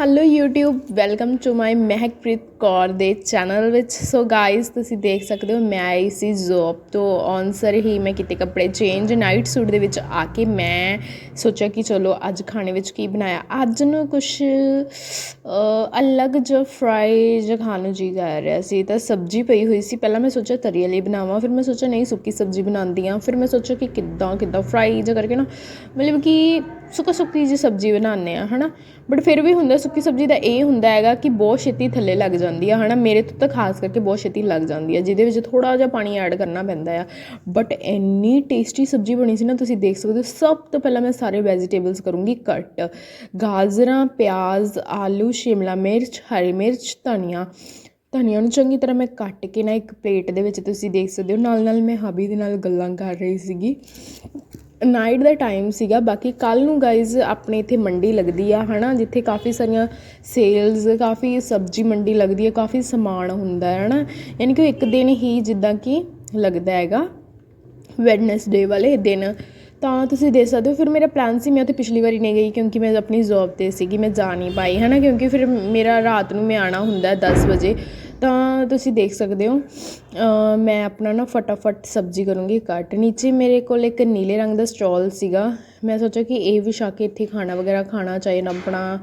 Hello YouTube. Welcome to my Mehakpreet Kaur ਦੇ channel ਵਿੱਚ। So guys ਤੁਸੀਂ ਦੇਖ ਸਕਦੇ ਹੋ, ਮੈਂ ਆਈ ਸੀ ਜੋਬ ਤੋਂ। ਆਨਸਰ ਹੀ ਮੈਂ ਕਿਤੇ ਕੱਪੜੇ ਚੇਂਜ ਨਾਈਟ ਸੂਟ ਦੇ ਵਿੱਚ ਆ ਕੇ ਮੈਂ ਸੋਚਿਆ ਕਿ ਚਲੋ, ਅੱਜ ਖਾਣੇ ਵਿੱਚ ਕੀ ਬਣਾਇਆ? ਅੱਜ ਨਾ ਕੁਛ ਅਲੱਗ ਜਿਹਾ ਫਰਾਈ ਜਿਹਾ ਖਾਣ ਨੂੰ ਜੀ ਕਰ ਰਿਹਾ ਸੀ। ਤਾਂ ਸਬਜ਼ੀ ਪਈ ਹੋਈ ਸੀ। ਪਹਿਲਾਂ ਮੈਂ ਸੋਚਿਆ ਤਰੀ ਵਾਲੀ ਬਣਾਵਾਂ, ਫਿਰ ਮੈਂ ਸੋਚਿਆ ਨਹੀਂ, ਸੁੱਕੀ ਸਬਜ਼ੀ ਬਣਾਉਂਦੀ ਹਾਂ। ਫਿਰ ਮੈਂ ਸੋਚਿਆ ਕਿ ਕਿੱਦਾਂ ਕਿੱਦਾਂ ਫਰਾਈ ਜਿਹਾ ਕਰਕੇ ਨਾ। ਮਤਲਬ ਕਿ ਸੁੱਕਾ ਸੁੱਕੀ ਜਿਹੀ ਸਬਜ਼ੀ ਬਣਾਉਂਦੇ ਆ ਹਨਾ? ਬਟ ਫਿਰ ਵੀ ਹੁੰਦਾ ਸੁੱਕੀ ਸਬਜ਼ੀ ਦਾ ਇਹ ਹੁੰਦਾ ਹੈਗਾ ਕਿ ਬਹੁਤ ਛੇਤੀ ਥੱਲੇ ਲੱਗ ਜਾਂਦੀ ਆ, ਹਨਾ? ਮੇਰੇ ਤੋਂ ਤਾਂ ਖਾਸ ਕਰਕੇ ਬਹੁਤ ਛੇਤੀ ਲੱਗ ਜਾਂਦੀ ਆ, ਜਿਹਦੇ ਵਿੱਚ ਥੋੜਾ ਜਿਹਾ ਪਾਣੀ ਐਡ ਕਰਨਾ ਪੈਂਦਾ ਆ। ਬਟ ਇੰਨੀ ਟੇਸਟੀ ਸਬਜ਼ੀ ਬਣੀ ਸੀ ਨਾ, ਤੁਸੀਂ ਦੇਖ ਸਕਦੇ ਹੋ, ਸਭ ਤੋਂ ਪਹਿਲਾਂ ਮੈਂ ਸਾਰੇ ਵੈਜੀਟੇਬਲਸ ਕਰੂੰਗੀ ਕੱਟ ਗਾਜਰਾਂ, ਪਿਆਜ਼, ਆਲੂ, ਸ਼ਿਮਲਾ ਮਿਰਚ, ਹਰੀ ਮਿਰਚ, ਧਨੀਆ। ਧਨੀਆ ਨੂੰ ਚੰਗੀ ਤਰ੍ਹਾਂ ਮੈਂ ਕੱਟ ਕੇ ਨਾ ਇੱਕ ਪਲੇਟ ਦੇ ਵਿੱਚ ਤੁਸੀਂ ਦੇਖ ਸਕਦੇ ਹੋ। ਨਾਲ ਨਾਲ ਮੈਂ ਹਾਬੀ ਦੇ ਨਾਲ ਗੱਲਾਂ ਕਰ ਰਹੀ ਸੀਗੀ। ਨਾਈਟ ਦਾ ਟਾਈਮ ਸੀਗਾ। ਬਾਕੀ ਕੱਲ ਨੂੰ ਗਾਇਜ਼ ਆਪਣੇ ਇੱਥੇ ਮੰਡੀ ਲੱਗਦੀ ਆ, ਹਨਾ, ਜਿੱਥੇ ਕਾਫੀ ਸਾਰੀਆਂ ਸੇਲਸ ਕਾਫੀ ਸਬਜ਼ੀ ਮੰਡੀ ਲੱਗਦੀ ਹੈ ਕਾਫੀ ਸਮਾਨ ਹੁੰਦਾ ਹੈ, ਹਨਾ। ਯਾਨੀ ਕਿ ਉਹ ਇੱਕ ਦਿਨ ਹੀ ਜਿੱਦਾਂ ਕਿ ਲੱਗਦਾ ਹੈਗਾ ਵੈਡਨਸਡੇ ਵਾਲੇ ਦਿਨ। ਤਾਂ ਤੁਸੀਂ ਦੇਖ ਸਕਦੇ ਹੋ, ਫਿਰ ਮੇਰਾ ਪਲਾਨ ਸੀ, ਮੈਂ ਉੱਥੇ ਪਿਛਲੀ ਵਾਰੀ ਨਹੀਂ ਗਈ ਕਿਉਂਕਿ ਮੈਂ ਆਪਣੀ ਜੌਬ ਤੇ ਸੀਗੀ, ਮੈਂ ਜਾ ਨਹੀਂ ਪਾਈ ਹੈ ਨਾ ਕਿਉਂਕਿ ਫਿਰ ਮੇਰਾ ਰਾਤ ਨੂੰ ਮੈਂ ਆਣਾ ਹੁੰਦਾ 10 ਵਜੇ। ਤਾਂ ਤੁਸੀਂ ਦੇਖ ਸਕਦੇ ਹੋ ਮੈਂ ਆਪਣਾ ਨਾ ਫਟਾਫਟ ਸਬਜ਼ੀ ਕਰੂੰਗੀ ਕੱਟ। ਨੀਚੇ ਮੇਰੇ ਕੋਲ ਇੱਕ ਨੀਲੇ ਰੰਗ ਦਾ ਸਟਾਲ ਸੀਗਾ। ਮੈਂ ਸੋਚਿਆ ਕਿ ਇਹ ਵਿਛਾ ਕੇ ਇੱਥੇ ਖਾਣਾ ਵਗੈਰਾ ਖਾਣਾ, ਚਾਹੇ ਨਾ ਆਪਣਾ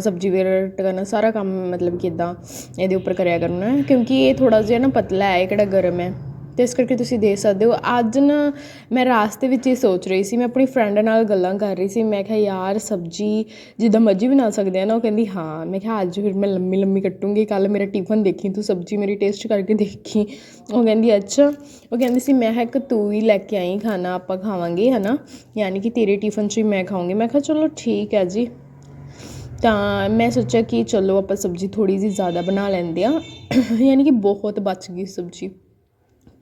ਸਬਜ਼ੀ ਵਗੈਰਾ ਕਰਨਾ ਸਾਰਾ ਕੰਮ ਮਤਲਬ ਕਿ ਇੱਦਾਂ ਇਹਦੇ ਉੱਪਰ ਕਰਿਆ ਕਰਨਾ। ਕਿਉਂਕਿ ਇਹ ਥੋੜਾ ਜਿਹਾ ਨਾ ਪਤਲਾ ਹੈ, ਇਹ ਕਿਹੜਾ ਗਰਮ ਹੈ। ਅਤੇ ਇਸ ਕਰਕੇ ਤੁਸੀਂ ਦੇ ਸਕਦੇ ਹੋ। ਅੱਜ ਨਾ ਮੈਂ ਰਾਸਤੇ ਵਿੱਚ ਇਹ ਸੋਚ ਰਹੀ ਸੀ, ਮੈਂ ਆਪਣੀ ਫਰੈਂਡ ਨਾਲ ਗੱਲਾਂ ਕਰ ਰਹੀ ਸੀ, ਮੈਂ ਕਿਹਾ, ਯਾਰ, ਸਬਜੀ ਜਿੱਦਾਂ ਮਰਜ਼ੀ ਬਣਾ ਸਕਦੇ ਆ ਨਾ। ਉਹ ਕਹਿੰਦੀ, ਹਾਂ। ਮੈਂ ਕਿਹਾ, ਅੱਜ ਫਿਰ ਮੈਂ ਲੰਮੀ ਲੰਮੀ ਕੱਟੂੰਗੀ। ਕੱਲ ਮੇਰਾ ਟਿਫਨ ਦੇਖੀ, ਤੂੰ ਸਬਜੀ ਮੇਰੀ ਟੇਸਟ ਕਰਕੇ ਦੇਖੀ। ਉਹ ਕਹਿੰਦੀ, ਅੱਛਾ। ਉਹ ਕਹਿੰਦੀ ਸੀ, ਮੈਂ ਕਿ ਤੂੰ ਹੀ ਲੈ ਕੇ ਆਈ ਖਾਣਾ, ਆਪਾਂ ਖਾਵਾਂਗੇ, ਹਨਾ? ਯਾਨੀ ਕਿ ਤੇਰੇ ਟਿਫਨ 'ਚ ਹੀ ਮੈਂ ਖਾਊਂਗੀ। ਮੈਂ ਕਿਹਾ, ਚਲੋ, ਠੀਕ ਹੈ ਜੀ। ਤਾਂ ਮੈਂ ਸੋਚਿਆ ਕਿ ਚਲੋ, ਆਪਾਂ ਸਬਜ਼ੀ ਥੋੜੀ ਜਿਹੀ ਜ਼ਿਆਦਾ ਬਣਾ ਲੈਂਦੇ ਆ ਯਾਨੀ ਕਿ ਬਹੁਤ ਬਚ ਗਈ ਸਬਜ਼ੀ।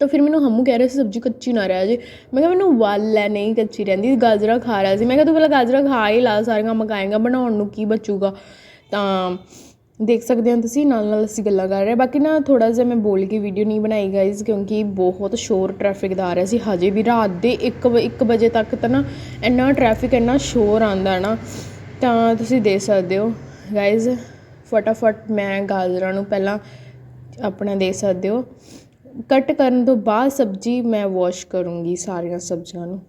ਤਾਂ ਫਿਰ ਮੈਨੂੰ ਹਮੂ ਕਹਿ ਰਿਹਾ ਸੀ, ਸਬਜ਼ੀ ਕੱਚੀ ਨਾ ਰਹਿ ਜੇ। ਮੈਂ ਕਿਹਾ, ਮੈਨੂੰ ਵੱਲ ਹੈ ਨਹੀਂ ਕੱਚੀ ਰਹਿੰਦੀ, ਗਾਜਰਾਂ ਖਾ ਰਿਹਾ ਸੀ। ਮੈਂ ਕਿਹਾ, ਤੂੰ ਪਹਿਲਾਂ ਗਾਜਰਾਂ ਖਾ ਹੀ ਲਾ, ਸਾਰੀਆਂ ਮਕਾਏਗਾ ਬਣਾਉਣ ਨੂੰ ਕੀ ਬਚੂਗਾ? ਤਾਂ ਦੇਖ ਸਕਦੇ ਹੋ ਤੁਸੀਂ, ਨਾਲ ਨਾਲ ਅਸੀਂ ਗੱਲਾਂ ਕਰ ਰਹੇ ਬਾਕੀ ਨਾ ਥੋੜਾ ਜਿਹਾ ਮੈਂ ਬੋਲ ਕੇ ਵੀਡੀਓ ਨਹੀਂ ਬਣਾਈ ਗਾਇਜ਼ ਕਿਉਂਕਿ ਬਹੁਤ ਸ਼ੋਰ ਟ੍ਰੈਫਿਕ ਦਾ ਆ ਰਿਹਾ ਸੀ। ਹਜੇ ਵੀ ਰਾਤ ਦੇ 1 1 ਵਜੇ ਤੱਕ ਤਾਂ ਨਾ, ਇੰਨਾ ਟ੍ਰੈਫਿਕ ਇੰਨਾ ਸ਼ੋਰ ਆਂਦਾ ਨਾ, ਤਾਂ ਤੁਸੀਂ ਦੇਖ ਸਕਦੇ ਹੋ ਗਾਇਜ਼ ਫਟਾਫਟ ਮੈਂ ਗਾਜਰਾਂ ਨੂੰ ਪਹਿਲਾਂ ਆਪਣਾ ਦੇ ਸਕਦੇ ਹੋ। ਕੱਟ ਕਰਨ ਤੋਂ ਬਾਅਦ ਸਬਜ਼ੀ ਮੈਂ ਵਾਸ਼ ਕਰੂੰਗੀ ਸਾਰੀਆਂ ਸਬਜ਼ੀਆਂ ਨੂੰ।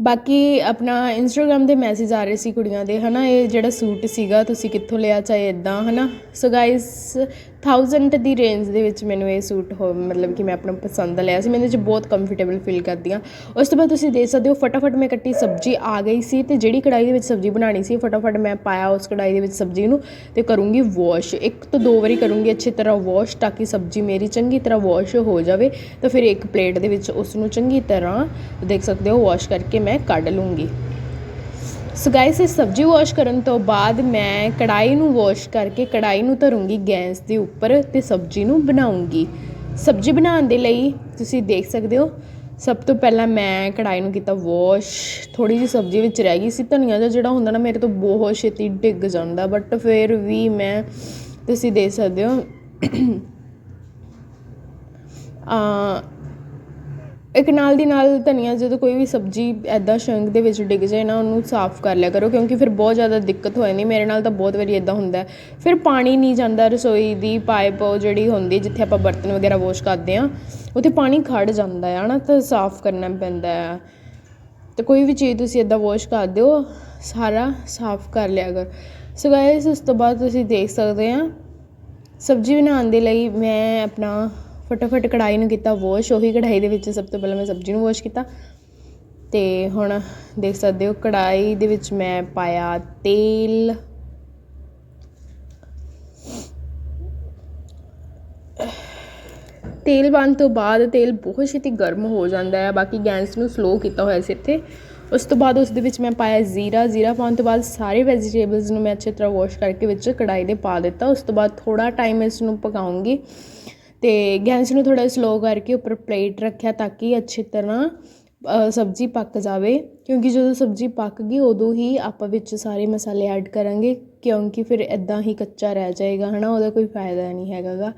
ਬਾਕੀ ਆਪਣਾ ਇੰਸਟਾਗ੍ਰam ਦੇ ਮੈਸੇਜ ਆ ਰਹੇ ਸੀ ਕੁੜੀਆਂ ਦੇ, ਹਨਾ, ਇਹ ਜਿਹੜਾ ਸੂਟ ਸੀਗਾ, ਤੁਸੀਂ ਕਿੱਥੋਂ ਲਿਆ, ਚਾਹੇ ਇਦਾਂ ਹਨਾ। ਸੋ ਗਾਇਸ 1000 ਦੀ ਰੇਂਜ ਦੇ ਵਿੱਚ ਮੈਨੂੰ ਇਹ ਸੂਟ ਹੋ ਮਤਲਬ ਕਿ ਮੈਂ ਆਪਣਾ ਪਸੰਦ ਦਾ ਲਿਆ ਸੀ। ਮੈਂ ਇਹਦੇ 'ਚ ਬਹੁਤ ਕੰਫਰਟੇਬਲ ਫੀਲ ਕਰਦੀ ਹਾਂ ਉਸ ਤੋਂ ਬਾਅਦ ਤੁਸੀਂ ਦੇਖ ਸਕਦੇ ਹੋ, ਫਟਾਫਟ ਮੈਂ ਕੱਟੀ ਸਬਜ਼ੀ ਆ ਗਈ ਸੀ ਤੇ ਜਿਹੜੀ ਕੜਾਈ ਦੇ ਵਿੱਚ ਸਬਜ਼ੀ ਬਣਾਣੀ ਸੀ, ਫਟਾਫਟ ਮੈਂ ਪਾਇਆ ਉਸ ਕੜਾਈ ਦੇ ਵਿੱਚ ਸਬਜ਼ੀ ਨੂੰ ਤੇ ਕਰੂੰਗੀ ਵਾਸ਼ ਇੱਕ ਤੋਂ ਦੋ ਵਾਰੀ ਕਰੂੰਗੀ ਅੱਛੀ ਤਰ੍ਹਾਂ ਵਾਸ਼ ਤਾਂ ਕਿ ਸਬਜ਼ੀ ਮੇਰੀ ਚੰਗੀ ਤਰ੍ਹਾਂ ਵਾਸ਼ ਹੋ ਜਾਵੇ ਤਾਂ ਫਿਰ ਇੱਕ ਪਲੇਟ ਦੇ ਵਿੱਚ ਉਸ ਨੂੰ ਚੰਗੀ ਤਰ੍ਹਾਂ ਦੇਖ ਸਕਦੇ ਹੋ ਵਾਸ਼ ਕਰਕੇ ਮੈਂ ਕੱਢ ਲੂੰਗੀ। ਸੋ ਗਾਇਸ ਇਹ ਸਬਜ਼ੀ ਵਾਸ਼ ਕਰਨ ਤੋਂ ਬਾਅਦ ਮੈਂ ਕੜਾਈ ਨੂੰ ਵਾਸ਼ ਕਰਕੇ ਕੜਾਈ ਨੂੰ ਧਰੂੰਗੀ ਗੈਸ ਦੇ ਉੱਪਰ ਤੇ ਸਬਜ਼ੀ ਨੂੰ ਬਣਾਉਂਗੀ। ਸਬਜ਼ੀ ਬਣਾਉਣ ਦੇ ਲਈ ਤੁਸੀਂ ਦੇਖ ਸਕਦੇ ਹੋ, ਸਭ ਤੋਂ ਪਹਿਲਾਂ ਮੈਂ ਕੜਾਈ ਨੂੰ ਕੀਤਾ ਵਾਸ਼ ਥੋੜੀ ਜਿਹੀ ਸਬਜ਼ੀ ਵਿੱਚ ਰਹਿ ਗਈ ਸੀ ਧਨੀਆ ਦਾ ਜਿਹੜਾ ਹੁੰਦਾ ਨਾ, ਮੇਰੇ ਤੋਂ ਬਹੁਤ ਛੇਤੀ ਡਿੱਗ ਜਾਂਦਾ। ਬਟ ਫਿਰ ਵੀ ਮੈਂ, ਤੁਸੀਂ ਦੇਖ ਸਕਦੇ ਹੋ ਆ ਇੱਕ ਨਾਲ ਦੀ ਨਾਲ ਧਨੀਆ ਜਦੋਂ ਕੋਈ ਵੀ ਸਬਜ਼ੀ ਇੱਦਾਂ ਸ਼ੰਕ ਦੇ ਵਿੱਚ ਡਿੱਗ ਜਾਏ ਨਾ, ਉਹਨੂੰ ਸਾਫ਼ ਕਰ ਲਿਆ ਕਰੋ, ਕਿਉਂਕਿ ਫਿਰ ਬਹੁਤ ਜ਼ਿਆਦਾ ਦਿੱਕਤ ਹੋ ਜਾਂਦੀ। ਮੇਰੇ ਨਾਲ ਤਾਂ ਬਹੁਤ ਵਾਰੀ ਇੱਦਾਂ ਹੁੰਦਾ। ਫਿਰ ਪਾਣੀ ਨਹੀਂ ਜਾਂਦਾ ਰਸੋਈ ਦੀ ਪਾਈਪ ਜਿਹੜੀ ਹੁੰਦੀ, ਜਿੱਥੇ ਆਪਾਂ ਬਰਤਨ ਵਗੈਰਾ ਵਾਸ਼ ਕਰਦੇ ਹਾਂ, ਉੱਥੇ ਪਾਣੀ ਖੜ੍ਹ ਜਾਂਦਾ ਹੈ ਨਾ, ਤਾਂ ਸਾਫ਼ ਕਰਨਾ ਪੈਂਦਾ ਆ। ਅਤੇ ਕੋਈ ਵੀ ਚੀਜ਼ ਤੁਸੀਂ ਇੱਦਾਂ ਵਾਸ਼ ਕਰ ਦਿਓ, ਸਾਰਾ ਸਾਫ਼ ਕਰ ਲਿਆ ਕਰ। ਸੋ ਗਾਇਸ ਉਸ ਤੋਂ ਬਾਅਦ ਤੁਸੀਂ ਦੇਖ ਸਕਦੇ ਆ, ਸਬਜ਼ੀ ਬਣਾਉਣ ਦੇ ਲਈ ਮੈਂ ਆਪਣਾ ਫਟਾਫਟ ਕੜਾਈ ਨੂੰ ਕੀਤਾ ਵਾਸ਼ ਉਹੀ ਕੜਾਈ ਦੇ ਵਿੱਚ ਸਭ ਤੋਂ ਪਹਿਲਾਂ ਮੈਂ ਸਬਜ਼ੀ ਨੂੰ ਵਾਸ਼ ਕੀਤਾ। ਤੇ ਹੁਣ ਦੇਖ ਸਕਦੇ ਹੋ ਕੜਾਈ ਦੇ ਵਿੱਚ ਮੈਂ ਪਾਇਆ ਤੇਲ। ਤੇਲ ਪਾਉਣ ਤੋਂ ਬਾਅਦ ਤੇਲ ਬਹੁਤ ਛੇਤੀ ਗਰਮ ਹੋ ਜਾਂਦਾ ਹੈ, ਬਾਕੀ ਗੈਸ ਨੂੰ ਸਲੋ ਕੀਤਾ ਹੋਇਆ ਸੀ ਇੱਥੇ। ਉਸ ਤੋਂ ਬਾਅਦ ਉਸ ਦੇ ਵਿੱਚ ਮੈਂ ਪਾਇਆ ਜ਼ੀਰਾ ਜ਼ੀਰਾ ਪਾਉਣ ਤੋਂ ਬਾਅਦ ਸਾਰੇ ਵੈਜੀਟੇਬਲਸ ਨੂੰ ਮੈਂ ਅੱਛੇ ਤਰ੍ਹਾਂ ਵਾਸ਼ ਕਰਕੇ ਵਿੱਚ ਕੜਾਈ ਦੇ ਪਾ ਦਿੱਤਾ। ਉਸ ਤੋਂ ਬਾਅਦ ਥੋੜਾ ਟਾਈਮ ਇਸ ਨੂੰ ਪਕਾਉਂਗੀ। ਅਤੇ ਗੈਸ ਨੂੰ ਥੋੜਾ ਸਲੋ ਕਰਕੇ ਉੱਪਰ ਪਲੇਟ ਰੱਖਿਆ ਤਾਂ ਕਿ ਅੱਛੀ ਤਰ੍ਹਾਂ ਸਬਜ਼ੀ ਪੱਕ ਜਾਵੇ। ਕਿਉਂਕਿ ਜਦੋਂ ਸਬਜ਼ੀ ਪੱਕ ਗਈ, ਉਦੋਂ ਹੀ ਆਪਾਂ ਵਿੱਚ ਸਾਰੇ ਮਸਾਲੇ ਐਡ ਕਰਾਂਗੇ, ਕਿਉਂਕਿ ਫਿਰ ਇੱਦਾਂ ਹੀ ਕੱਚਾ ਰਹਿ ਜਾਏਗਾ ਹੈ ਨਾ ਉਹਦਾ ਕੋਈ ਫਾਇਦਾ ਨਹੀਂ ਹੈਗਾ ਗਾ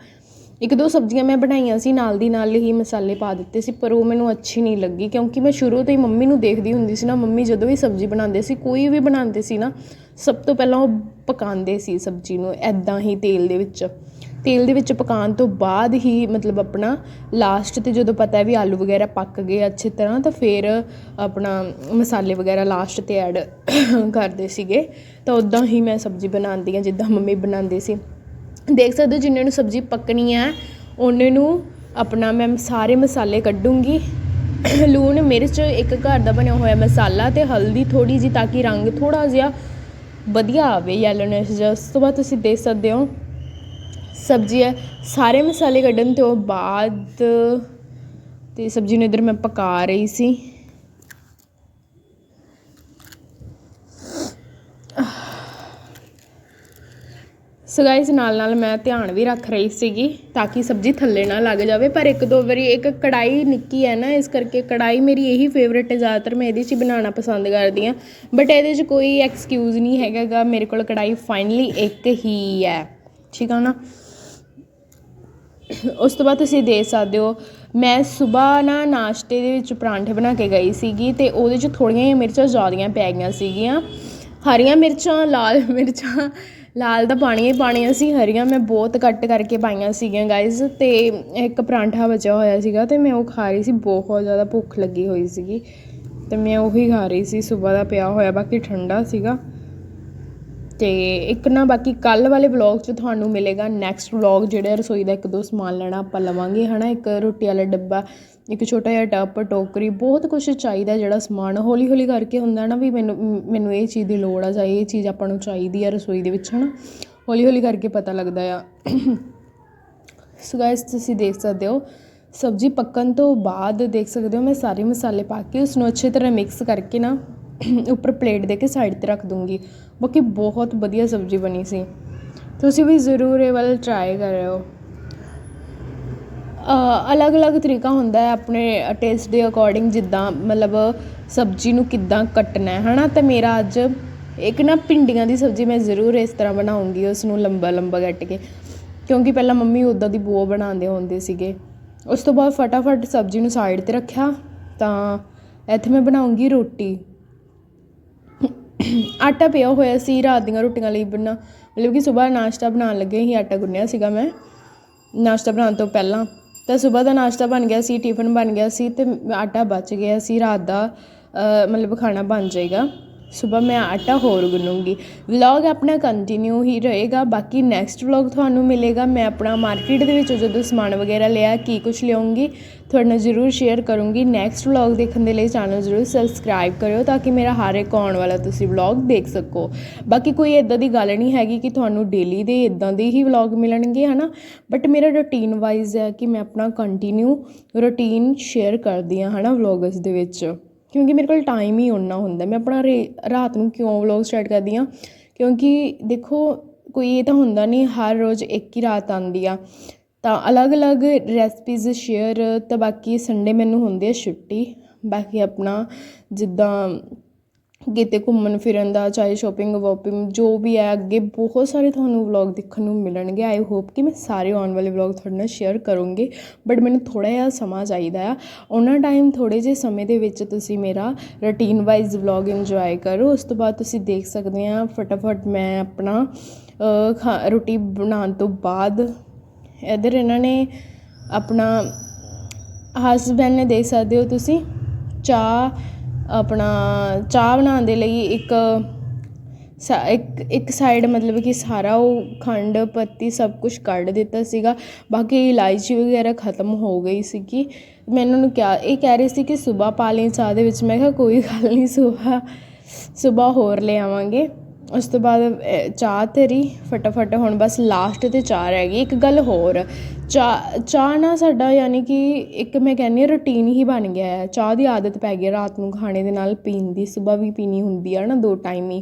ਇੱਕ ਦੋ ਸਬਜ਼ੀਆਂ ਮੈਂ ਬਣਾਈਆਂ ਸੀ, ਨਾਲ ਦੀ ਨਾਲ ਹੀ ਮਸਾਲੇ ਪਾ ਦਿੱਤੇ ਸੀ, ਪਰ ਉਹ ਮੈਨੂੰ ਅੱਛੀ ਨਹੀਂ ਲੱਗੀ, ਕਿਉਂਕਿ ਮੈਂ ਸ਼ੁਰੂ ਤੋਂ ਹੀ ਮੰਮੀ ਨੂੰ ਦੇਖਦੀ ਹੁੰਦੀ ਸੀ ਨਾ, ਮੰਮੀ ਜਦੋਂ ਵੀ ਸਬਜ਼ੀ ਬਣਾਉਂਦੇ ਸੀ, ਕੋਈ ਵੀ ਬਣਾਉਂਦੇ ਸੀ ਨਾ, ਸਭ ਤੋਂ ਪਹਿਲਾਂ ਉਹ ਪਕਾਉਂਦੇ ਸੀ ਸਬਜ਼ੀ ਨੂੰ ਐਦਾਂ ਹੀ ਤੇਲ ਦੇ ਵਿੱਚ। ਤੇਲ ਦੇ ਵਿੱਚ ਪਕਾਉਣ ਤੋਂ ਬਾਅਦ ਹੀ ਮਤਲਬ ਆਪਣਾ ਲਾਸਟ ਤੇ ਜਦੋਂ ਪਤਾ ਵੀ ਆਲੂ ਵਗੈਰਾ ਪੱਕ ਗਏ ਅੱਛੀ ਤਰ੍ਹਾਂ, ਤਾਂ ਫਿਰ ਆਪਣਾ ਮਸਾਲੇ ਵਗੈਰਾ ਲਾਸਟ ਤੇ ਐਡ ਕਰਦੇ ਸੀਗੇ। ਤਾਂ ਉੱਦਾਂ ਹੀ ਮੈਂ ਸਬਜ਼ੀ ਬਣਾਉਂਦੀ ਹਾਂ, ਜਿੱਦਾਂ ਮੰਮੀ ਬਣਾਉਂਦੇ ਸੀ। ਦੇਖ ਸਕਦੇ ਹੋ ਜਿੰਨੇ ਨੂੰ ਸਬਜ਼ੀ ਪੱਕਣੀ ਹੈ, ਉਹਨੇ ਨੂੰ ਆਪਣਾ ਮੈਂ ਸਾਰੇ ਮਸਾਲੇ ਕੱਢੂੰਗੀ। ਲੂਣ, ਮਿਰਚ, ਇੱਕ ਘਰ ਦਾ ਬਣਿਆ ਹੋਇਆ ਮਸਾਲਾ ਤੇ ਹਲਦੀ ਥੋੜੀ ਜੀ ਤਾਂ ਕਿ ਰੰਗ ਥੋੜਾ ਜਿਹਾ ਵਧੀਆ ਆਵੇ ਯੈਲੋਨੈਸ ਜਿਹਾ। ਉਸ ਤੋਂ ਬਾਅਦ ਤੁਸੀਂ ਦੇਖ ਸਕਦੇ ਹੋ ਸਬਜ਼ੀ ਹੈ, ਸਾਰੇ ਮਸਾਲੇ ਕੱਢਣ ਤੋਂ ਬਾਅਦ ਅਤੇ ਸਬਜ਼ੀ ਨੂੰ ਇੱਧਰ ਮੈਂ ਪਕਾ ਰਹੀ ਸੀ। ਸੋ ਗਾਇਸ ਨਾਲ ਨਾਲ ਮੈਂ ਧਿਆਨ ਵੀ ਰੱਖ ਰਹੀ ਸੀਗੀ ਤਾਂ ਕਿ ਸਬਜ਼ੀ ਥੱਲੇ ਨਾ ਲੱਗ ਜਾਵੇ, ਪਰ ਇੱਕ ਦੋ ਵਾਰੀ ਇੱਕ ਕੜਾਈ ਨਿੱਕੀ ਹੈ ਨਾ, ਇਸ ਕਰਕੇ ਕੜਾਈ ਮੇਰੀ ਇਹੀ ਫੇਵਰੇਟ ਹੈ, ਜ਼ਿਆਦਾਤਰ ਮੈਂ ਇਹਦੇ 'ਚ ਹੀ ਬਣਾਉਣਾ ਪਸੰਦ ਕਰਦੀ ਹਾਂ। ਬਟ ਇਹਦੇ 'ਚ ਕੋਈ ਐਕਸਕਿਊਜ਼ ਨਹੀਂ ਹੈਗਾਗਾ, ਮੇਰੇ ਕੋਲ ਕੜਾਈ ਫਾਈਨਲੀ ਇੱਕ ਹੀ ਹੈ, ਠੀਕ ਆ ਨਾ? ਉਸ ਤੋਂ ਬਾਅਦ ਤੁਸੀਂ ਦੇਖ ਸਕਦੇ ਹੋ, ਮੈਂ ਸੁਬਾਹ ਨਾ ਨਾਸ਼ਤੇ ਦੇ ਵਿੱਚ ਪਰਾਂਠੇ ਬਣਾ ਕੇ ਗਈ ਸੀਗੀ ਅਤੇ ਉਹਦੇ 'ਚ ਥੋੜ੍ਹੀਆਂ ਜਿਹੀਆਂ ਮਿਰਚਾਂ ਜ਼ਿਆਦੀਆਂ ਪੈ ਗਈਆਂ ਸੀਗੀਆਂ। ਹਰੀਆਂ ਮਿਰਚਾਂ, ਲਾਲ ਮਿਰਚਾਂ, ਲਾਲ ਤਾਂ ਪਾਣੀਆਂ ਹੀ ਪਾਉਣੀਆਂ ਸੀ, ਹਰੀਆਂ ਮੈਂ ਬਹੁਤ ਕੱਟ ਕਰਕੇ ਪਾਈਆਂ ਸੀਗੀਆਂ ਗਾਇਜ਼ ਅਤੇ ਇੱਕ ਪਰਾਂਠਾ ਬਚਿਆ ਹੋਇਆ ਸੀਗਾ ਅਤੇ ਮੈਂ ਉਹ ਖਾ ਰਹੀ ਸੀ, ਬਹੁਤ ਜ਼ਿਆਦਾ ਭੁੱਖ ਲੱਗੀ ਹੋਈ ਸੀਗੀ ਅਤੇ ਮੈਂ ਉਹੀ ਖਾ ਰਹੀ ਸੀ ਸਵੇਰ ਦਾ ਪਿਆ ਹੋਇਆ, ਬਾਕੀ ਠੰਡਾ ਸੀਗਾ। ਤੇ ਇੱਕ ਨਾ ਬਾਕੀ ਕੱਲ ਵਾਲੇ ਵਲੌਗ 'ਚ ਤੁਹਾਨੂੰ ਮਿਲੇਗਾ ਨੈਕਸਟ ਵਲੌਗ ਜਿਹੜਾ ਰਸੋਈ ਦਾ ਇੱਕ ਦੋ ਸਮਾਨ ਲੈਣਾ ਆਪਾਂ ਲਵਾਂਗੇ, ਹਨਾ? ਇੱਕ ਰੋਟੀ ਵਾਲਾ ਡੱਬਾ, ਇੱਕ ਛੋਟਾ ਜਿਹਾ ਟੱਪ ਟੋਕਰੀ, ਬਹੁਤ ਕੁਝ ਚਾਹੀਦਾ ਜਿਹੜਾ ਸਮਾਨ ਹੌਲੀ ਹੌਲੀ ਕਰਕੇ ਹੁੰਦਾ ਨਾ ਵੀ ਮੈਨੂੰ ਮੈਨੂੰ ਇਹ ਚੀਜ਼ ਦੀ ਲੋੜ ਆ ਜਾਂ ਇਹ ਚੀਜ਼ ਆਪਾਂ ਨੂੰ ਚਾਹੀਦੀ ਆ ਰਸੋਈ ਦੇ ਵਿੱਚ, ਹਨਾ? ਹੌਲੀ ਹੌਲੀ ਕਰਕੇ ਪਤਾ ਲੱਗਦਾ ਆ। ਸੋ ਗਾਇਸ ਤੁਸੀਂ ਦੇਖ ਸਕਦੇ ਹੋ, ਸਬਜ਼ੀ ਪੱਕਣ ਤੋਂ ਬਾਅਦ ਦੇਖ ਸਕਦੇ ਹੋ, ਮੈਂ ਸਾਰੇ ਮਸਾਲੇ ਪਾ ਕੇ ਉਸ ਨੂੰ ਅੱਛੀ ਤਰ੍ਹਾਂ ਮਿਕਸ ਕਰਕੇ ਨਾ ਉੱਪਰ ਪਲੇਟ ਦੇ ਕੇ ਸਾਈਡ ਤੇ ਰੱਖ ਦੂੰਗੀ। ਬਾਕੀ ਬਹੁਤ ਵਧੀਆ ਸਬਜ਼ੀ ਬਣੀ ਸੀ। ਤੁਸੀਂ ਵੀ ਜ਼ਰੂਰ ਇਹ ਵਾਲਾ ਟਰਾਈ ਕਰਿਓ। ਅਲੱਗ-ਅਲੱਗ ਤਰੀਕਾ ਹੁੰਦਾ ਹੈ ਆਪਣੇ ਟੇਸਟ ਦੇ ਅਕੋਰਡਿੰਗ ਜਿੱਦਾਂ ਮਤਲਬ ਸਬਜ਼ੀ ਨੂੰ ਕਿੱਦਾਂ ਕੱਟਣਾ ਹੈ ਨਾ ਤਾਂ ਮੇਰਾ ਅੱਜ ਇੱਕ ਨਾ ਭਿੰਡੀਆਂ ਦੀ ਸਬਜ਼ੀ ਮੈਂ ਜ਼ਰੂਰ ਇਸ ਤਰ੍ਹਾਂ ਬਣਾਉਂਗੀ ਉਸ ਨੂੰ ਲੰਬਾ ਲੰਬਾ ਕੱਟ ਕੇ। ਕਿਉਂਕਿ ਪਹਿਲਾਂ ਮੰਮੀ ਉਦਾਂ ਦੀ ਬੋ ਬਣਾਉਂਦੇ ਹੁੰਦੇ ਸੀਗੇ। ਉਸ ਤੋਂ ਬਾਅਦ ਫਟਾਫਟ ਸਬਜ਼ੀ ਨੂੰ ਸਾਈਡ ਤੇ ਰੱਖਿਆ ਤਾਂ ਇੱਥੇ ਮੈਂ ਬਣਾਉਂਗੀ ਰੋਟੀ। ਆਟਾ ਪਿਆ ਹੋਇਆ ਸੀ, ਰਾਤ ਦੀਆਂ ਰੋਟੀਆਂ ਲਈ ਬਣਾ, ਮਤਲਬ ਕਿ ਸਵੇਰ ਨਾਸ਼ਤਾ ਬਣਾਉਣ ਲੱਗੇ ਹੀ ਆਟਾ ਗੁੰਨਿਆ ਸੀਗਾ ਮੈਂ। ਨਾਸ਼ਤਾ ਬਣਾਉਣ ਤੋਂ ਪਹਿਲਾਂ ਤਾਂ ਸਵੇਰ ਦਾ ਨਾਸ਼ਤਾ ਬਣ ਗਿਆ ਸੀ, ਟਿਫਨ ਬਣ ਗਿਆ ਸੀ ਅਤੇ ਆਟਾ ਬਚ ਗਿਆ ਸੀ, ਰਾਤ ਦਾ ਮਤਲਬ ਖਾਣਾ ਬਣ ਜਾਏਗਾ। ਸਵੇਰ ਮੈਂ ਆਟਾ ਹੋਰ ਗੁੰਨੂੰਗੀ। ਵਲੌਗ ਆਪਣਾ ਕੰਟੀਨਿਊ ਹੀ ਰਹੇਗਾ, ਬਾਕੀ ਨੈਕਸਟ ਵਲੌਗ ਤੁਹਾਨੂੰ ਮਿਲੇਗਾ। ਮੈਂ ਆਪਣਾ ਮਾਰਕੀਟ ਦੇ ਵਿੱਚੋਂ ਜਦੋਂ ਸਮਾਨ ਵਗੈਰਾ ਲਿਆ, ਕੀ ਕੁਝ ਲਿਆਉਂਗੀ, ਤੁਹਾਡੇ ਨਾਲ ਜ਼ਰੂਰ ਸ਼ੇਅਰ ਕਰੂੰਗੀ। ਨੈਕਸਟ ਵਲੌਗ ਦੇਖਣ ਦੇ ਲਈ ਚੈਨਲ ਜ਼ਰੂਰ ਸਬਸਕ੍ਰਾਈਬ ਕਰਿਓ, ਤਾਂ ਕਿ ਮੇਰਾ ਹਰ ਇੱਕ ਆਉਣ ਵਾਲਾ ਤੁਸੀਂ ਵਲੌਗ ਦੇਖ ਸਕੋ। ਬਾਕੀ ਕੋਈ ਇਦਾਂ ਦੀ ਗੱਲ ਨਹੀਂ ਹੈਗੀ ਕਿ ਤੁਹਾਨੂੰ ਡੇਲੀ ਦੇ ਇਦਾਂ ਦੇ ਹੀ ਵਲੌਗ ਮਿਲਣਗੇ, ਹਨਾ? ਬਟ ਮੇਰਾ ਰੁਟੀਨ ਵਾਈਜ਼ ਹੈ ਕਿ ਮੈਂ ਆਪਣਾ ਕੰਟੀਨਿਊ ਰੁਟੀਨ ਸ਼ੇਅਰ ਕਰਦੀ ਹਾਂ, ਹਨਾ ਵਲੌਗਸ ਦੇ ਵਿੱਚ। ਕਿਉਂਕਿ ਮੇਰੇ ਕੋਲ ਟਾਈਮ ਹੀ ਉਨਾ ਹੁੰਦਾ। ਮੈਂ ਆਪਣਾ ਰੇ, ਰਾਤ ਨੂੰ ਕਿਉਂ ਵਲੋਗ ਸਟਾਰਟ ਕਰਦੀ ਹਾਂ ਕਿਉਂਕਿ ਦੇਖੋ, ਕੋਈ ਇਹ ਤਾਂ ਹੁੰਦਾ ਨਹੀਂ ਹਰ ਰੋਜ਼ ਇੱਕ ਹੀ ਰਾਤ ਆਉਂਦੀ ਆ। ਤਾਂ ਅਲੱਗ-ਅਲੱਗ ਰੈਸਪੀਜ਼ ਸ਼ੇਅਰ ਤਾਂ ਬਾਕੀ ਸੰਡੇ ਮੈਨੂੰ ਹੁੰਦੀ ਹੈ ਛੁੱਟੀ। ਬਾਕੀ ਆਪਣਾ ਜਿੱਦਾਂ ਕਿਤੇ ਘੁੰਮਣ ਫਿਰਨ ਦਾ, ਚਾਹੇ ਸ਼ੋਪਿੰਗ ਵੋਪਿੰਗ ਜੋ ਵੀ ਹੈ, ਅੱਗੇ ਬਹੁਤ ਸਾਰੇ ਤੁਹਾਨੂੰ ਵਲੋਗ ਦੇਖਣ ਨੂੰ ਮਿਲਣਗੇ। ਆਈ ਹੋਪ ਕਿ ਮੈਂ ਸਾਰੇ ਆਉਣ ਵਾਲੇ ਵਲੋਗ ਤੁਹਾਡੇ ਨਾਲ ਸ਼ੇਅਰ ਕਰੂੰਗੀ। ਬਟ ਮੈਨੂੰ ਥੋੜ੍ਹਾ ਜਿਹਾ ਸਮਾਂ ਚਾਹੀਦਾ ਆ। ਉਹਨਾਂ ਟਾਈਮ ਥੋੜ੍ਹੇ ਜਿਹੇ ਸਮੇਂ ਦੇ ਵਿੱਚ ਤੁਸੀਂ ਮੇਰਾ ਰੁਟੀਨ ਵਾਈਜ਼ ਵਲੋਗ ਇੰਜੋਏ ਕਰੋ। ਉਸ ਤੋਂ ਬਾਅਦ ਤੁਸੀਂ ਦੇਖ ਸਕਦੇ ਆ, ਫਟਾਫਟ ਮੈਂ ਆਪਣਾ ਰੋਟੀ ਬਣਾਉਣ ਤੋਂ ਬਾਅਦ ਇਧਰ ਇਹਨਾਂ ਨੇ ਆਪਣਾ ਹਸਬੈਂਡ ਨੇ ਦੇਖ ਸਕਦੇ ਹੋ ਤੁਸੀਂ, ਚਾਹ ਆਪਣਾ ਚਾਹ ਬਣਾਉਣ ਦੇ ਲਈ ਇੱਕ ਇੱਕ ਇੱਕ ਸਾਈਡ ਮਤਲਬ ਕਿ ਸਾਰਾ ਉਹ ਖੰਡ, ਪੱਤੀ ਸਭ ਕੁਛ ਕੱਢ ਦਿੱਤਾ ਸੀਗਾ। ਬਾਕੀ ਇਲਾਇਚੀ ਵਗੈਰਾ ਖਤਮ ਹੋ ਗਈ ਸੀਗੀ। ਮੈਂ ਇਹਨਾਂ ਨੂੰ ਕਿਹਾ, ਇਹ ਕਹਿ ਰਹੀ ਸੀ ਕਿ ਸੁਬਾਹ ਪਾ ਲਈ ਚਾਹ ਦੇ ਵਿੱਚ। ਮੈਂ ਕਿਹਾ, ਕੋਈ ਗੱਲ ਨਹੀਂ ਸੁਬਾਹ ਸੁਬਾਹ ਹੋਰ ਲੈ ਆਵਾਂਗੇ। ਉਸ ਤੋਂ ਬਾਅਦ ਚਾਹ ਤੇਰੀ, ਫਟਾਫਟ ਹੁਣ ਬਸ ਲਾਸਟ ਤੇ ਚਾਹ ਰਹਿ ਗਈ, ਇੱਕ ਗੱਲ ਹੋਰ। ਚਾਹ ਚਾਹ ਨਾ ਸਾਡਾ ਯਾਨੀ ਕਿ ਇੱਕ ਮੈਂ ਕਹਿੰਦੀ ਹਾਂ ਰੂਟੀਨ ਹੀ ਬਣ ਗਿਆ ਹੈ। ਚਾਹ ਦੀ ਆਦਤ ਪੈ ਗਈ ਰਾਤ ਨੂੰ ਖਾਣੇ ਦੇ ਨਾਲ ਪੀਣ ਦੀ ਸੁਬਾਹ ਵੀ ਪੀਣੀ ਹੁੰਦੀ ਆ ਨਾ ਦੋ ਟਾਈਮ ਹੀ।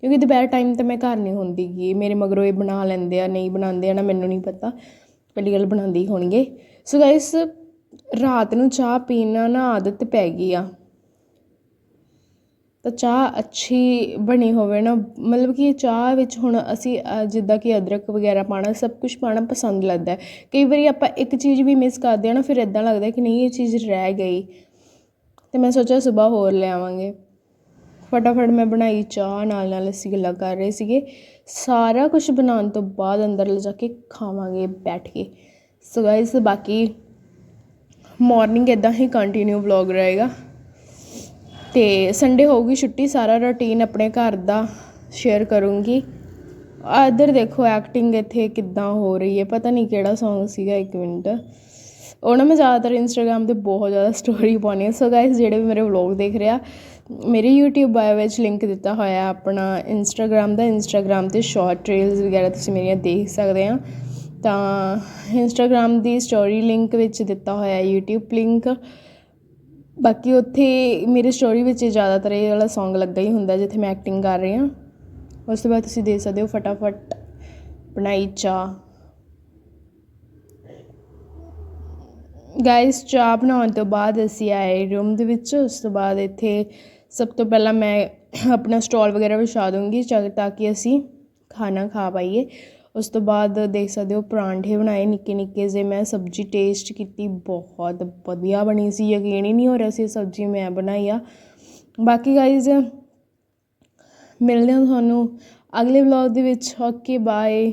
ਕਿਉਂਕਿ ਦੁਪਹਿਰ ਟਾਈਮ ਤਾਂ ਮੈਂ ਘਰ ਨਹੀਂ ਹੁੰਦੀ ਗੀ। ਮੇਰੇ ਮਗਰੋਂ ਇਹ ਬਣਾ ਲੈਂਦੇ ਆ, ਨਹੀਂ ਬਣਾਉਂਦੇ ਆ ਨਾ ਮੈਨੂੰ ਨਹੀਂ ਪਤਾ। ਪਹਿਲੀ ਗੱਲ ਬਣਾਉਂਦੇ ਹੀ ਹੋਣਗੇ। ਸੋ ਗਾਇਸ ਰਾਤ ਨੂੰ ਚਾਹ ਪੀਣਾ ਨਾ ਆਦਤ ਪੈ ਗਈ ਆ। ਤਾਂ ਚਾਹ ਅੱਛੀ ਬਣੀ ਹੋਵੇ ਨਾ, ਮਤਲਬ ਕਿ ਚਾਹ ਵਿੱਚ ਹੁਣ ਅਸੀਂ ਜਿੱਦਾਂ ਕਿ ਅਦਰਕ ਵਗੈਰਾ ਪਾਉਣਾ, ਸਭ ਕੁਛ ਪਾਉਣਾ ਪਸੰਦ ਲੱਗਦਾ ਕਈ ਵਾਰੀ ਆਪਾਂ ਇੱਕ ਚੀਜ਼ ਵੀ ਮਿਸ ਕਰਦੇ ਹਾਂ ਨਾ, ਫਿਰ ਇੱਦਾਂ ਲੱਗਦਾ ਕਿ ਨਹੀਂ, ਇਹ ਚੀਜ਼ ਰਹਿ ਗਈ। ਅਤੇ ਮੈਂ ਸੋਚਿਆ ਸੁਬਾਹ ਹੋਰ ਲੈ ਆਵਾਂਗੇ। ਫਟਾਫਟ ਮੈਂ ਬਣਾਈ ਚਾਹ ਨਾਲ ਨਾਲ ਅਸੀਂ ਗੱਲਾਂ ਕਰ ਰਹੇ ਸੀਗੇ। ਸਾਰਾ ਕੁਝ ਬਣਾਉਣ ਤੋਂ ਬਾਅਦ ਅੰਦਰ ਲਿਜਾ ਕੇ ਖਾਵਾਂਗੇ, ਬੈਠ ਕੇ। ਸੋ ਗਾਇਸ ਬਾਕੀ ਮਾਰਨਿੰਗ ਇਦਾਂ ਹੀ ਕੰਟੀਨਿਊ ਵਲੌਗ ਰਹੇਗਾ। ਅਤੇ ਸੰਡੇ ਹੋਊਗੀ ਛੁੱਟੀ, ਸਾਰਾ ਰੂਟੀਨ ਆਪਣੇ ਘਰ ਦਾ ਸ਼ੇਅਰ ਕਰੂੰਗੀ। ਇੱਧਰ ਦੇਖੋ ਐਕਟਿੰਗ ਇੱਥੇ ਕਿੱਦਾਂ ਹੋ ਰਹੀ ਹੈ, ਪਤਾ ਨਹੀਂ ਕਿਹੜਾ ਸੌਂਗ ਸੀਗਾ ਇੱਕ ਮਿੰਟ। ਉਹ ਨਾ ਮੈਂ ਜ਼ਿਆਦਾਤਰ ਇੰਸਟਾਗ੍ਰਾਮ ਤੇ ਬਹੁਤ ਜ਼ਿਆਦਾ ਸਟੋਰੀ ਪਾਉਂਦੀ ਹਾਂ। ਸੋ ਗਾਇਸ ਜਿਹੜੇ ਵੀ ਮੇਰੇ ਵਲੌਗ ਦੇਖ ਰਿਹਾ ਮੇਰੇ YouTube ਬਾਇਓ ਵਿੱਚ ਲਿੰਕ ਦਿੱਤਾ ਹੋਇਆ ਆਪਣਾ ਇੰਸਟਾਗ੍ਰਾਮ ਦਾ। ਇੰਸਟਾਗ੍ਰਾਮ ਤੇ ਸ਼ਾਰਟ ਰੀਲਸ ਵਗੈਰਾ ਤੁਸੀਂ ਮੇਰੀਆਂ ਦੇਖ ਸਕਦੇ ਆ। ਤਾਂ ਇੰਸਟਾਗ੍ਰਾਮ ਦੀ ਸਟੋਰੀ ਲਿੰਕ ਵਿੱਚ ਦਿੱਤਾ ਹੋਇਆ YouTube ਲਿੰਕ ਬਾਕੀ ਉੱਥੇ ਮੇਰੇ ਸਟੋਰੀ ਵਿੱਚ ਜ਼ਿਆਦਾਤਰ ਇਹ ਵਾਲਾ ਸੌਂਗ ਲੱਗਾ ਹੀ ਹੁੰਦਾ ਜਿੱਥੇ ਮੈਂ ਐਕਟਿੰਗ ਕਰ ਰਹੀ ਹਾਂ। ਉਸ ਤੋਂ ਬਾਅਦ ਤੁਸੀਂ ਦੇਖ ਸਕਦੇ ਹੋ ਫਟਾਫਟ ਬਣਾਈ ਚਾਹ। ਗਾਇਸ ਚਾਹ ਬਣਾਉਣ ਤੋਂ ਬਾਅਦ ਅਸੀਂ ਆਏ ਰੂਮ ਦੇ ਵਿੱਚ। ਉਸ ਤੋਂ ਬਾਅਦ ਇੱਥੇ ਸਭ ਤੋਂ ਪਹਿਲਾਂ ਮੈਂ ਆਪਣਾ ਸਟਾਲ ਵਗੈਰਾ ਵਿਛਾ ਦੂੰਗੀ ਤਾਂ ਕਿ ਅਸੀਂ ਖਾਣਾ ਖਾ ਪਾਈਏ। ਉਸ ਤੋਂ ਬਾਅਦ ਦੇਖ ਸਕਦੇ ਹੋ ਪਰਾਂਠੇ ਬਣਾਏ ਨਿੱਕੇ ਨਿੱਕੇ ਜੇ ਮੈਂ ਸਬਜ਼ੀ ਟੇਸਟ ਕੀਤੀ, ਬਹੁਤ ਵਧੀਆ ਬਣੀ ਸੀ, ਯਕੀਨ ਹੀ ਨਹੀਂ ਹੋ ਰਿਹਾ ਸੀ ਸਬਜ਼ੀ ਮੈਂ ਬਣਾਈ ਆ। ਬਾਕੀ ਗਾਇਜ਼ ਮਿਲਦੇ ਹਾਂ ਤੁਹਾਨੂੰ ਅਗਲੇ ਵਲੌਗ ਦੇ ਵਿੱਚ ਓਕੇ ਬਾਏ